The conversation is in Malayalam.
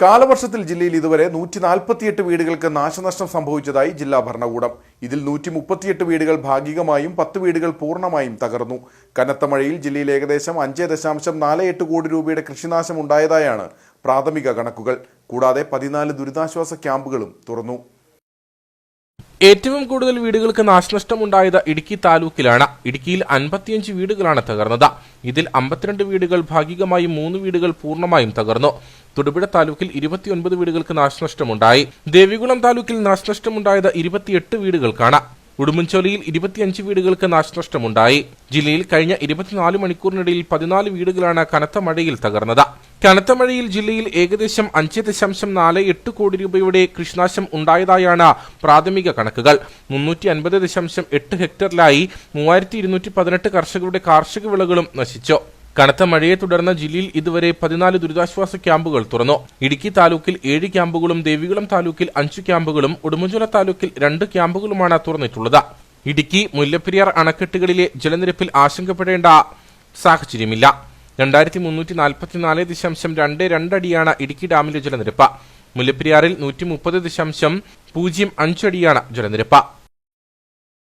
കാലവർഷത്തിൽ ജില്ലയിൽ ഇതുവരെ നൂറ്റി നാൽപ്പത്തിയെട്ട് വീടുകൾക്ക് നാശനഷ്ടം സംഭവിച്ചതായി ജില്ലാ ഭരണകൂടം. ഇതിൽ നൂറ്റി മുപ്പത്തിയെട്ട് വീടുകൾ ഭാഗികമായും പത്ത് വീടുകൾ പൂർണമായും തകർന്നു. കനത്ത മഴയിൽ ജില്ലയിൽ ഏകദേശം അഞ്ച് ദശാംശം നാല് എട്ട് കോടി രൂപയുടെ കൃഷിനാശം ഉണ്ടായതായാണ് പ്രാഥമിക കണക്കുകൾ. കൂടാതെ പതിനാല് ദുരിതാശ്വാസ ക്യാമ്പുകളും തുറന്നു. ഏറ്റവും കൂടുതൽ വീടുകൾക്ക് നാശനഷ്ടമുണ്ടായത് ഇടുക്കി താലൂക്കിലാണ്. ഇടുക്കിയിൽ അൻപത്തിയഞ്ച് വീടുകളാണ് തകർന്നത്. ഇതിൽ അമ്പത്തിരണ്ട് വീടുകൾ ഭാഗികമായും മൂന്ന് വീടുകൾ പൂർണമായും തകർന്നു. തൊടുപുഴ താലൂക്കിൽ ഇരുപത്തിയൊൻപത് വീടുകൾക്ക് നാശനഷ്ടമുണ്ടായി. ദേവികുളം താലൂക്കിൽ നാശനഷ്ടമുണ്ടായത് ഇരുപത്തിയെട്ട് വീടുകൾക്കാണ്. ഉടുമ്പൻചോലയിൽ ഇരുപത്തിയഞ്ച് വീടുകൾക്ക് നാശനഷ്ടമുണ്ടായി. ജില്ലയിൽ കഴിഞ്ഞ ഇരുപത്തിനാല് മണിക്കൂറിനിടയിൽ പതിനാല് വീടുകളാണ് കനത്ത മഴയിൽ തകർന്നത്. കനത്ത മഴയിൽ ജില്ലയിൽ ഏകദേശം അഞ്ച് ദശാംശം നാല് എട്ട് കോടി രൂപയുടെ കൃഷിനാശം ഉണ്ടായതായാണ് പ്രാഥമിക കണക്കുകൾ. മുന്നൂറ്റി അൻപത് ദശാംശം എട്ട് ഹെക്ടറിലായി മൂവായിരത്തി ഇരുന്നൂറ്റി പതിനെട്ട് കർഷകരുടെ കാർഷിക വിളകളും നശിച്ചു. കനത്ത മഴയെ തുടർന്ന് ജില്ലയിൽ ഇതുവരെ പതിനാല് ദുരിതാശ്വാസ ക്യാമ്പുകൾ തുറന്നു. ഇടുക്കി താലൂക്കിൽ ഏഴ് ക്യാമ്പുകളും ദേവികുളം താലൂക്കിൽ അഞ്ച് ക്യാമ്പുകളും ഉടുമ്പൻചോല താലൂക്കിൽ രണ്ട് ക്യാമ്പുകളുമാണ് തുറന്നിട്ടുള്ളത്. ഇടുക്കി മുല്ലപ്പെരിയാർ അണക്കെട്ടുകളിലെ ജലനിരപ്പിൽ ആശങ്കപ്പെടേണ്ട സാഹചര്യമില്ല. രണ്ടായിരത്തി മുന്നൂറ്റി നാൽപ്പത്തിനാല് ദശാംശം രണ്ട് രണ്ടടിയാണ് ഇടുക്കി ഡാമിലെ ജലനിരപ്പ്. മുല്ലപ്പെരിയാറിൽ നൂറ്റി മുപ്പത് ദശാംശം പൂജ്യം അഞ്ചടിയാണ് ജലനിരപ്പ്.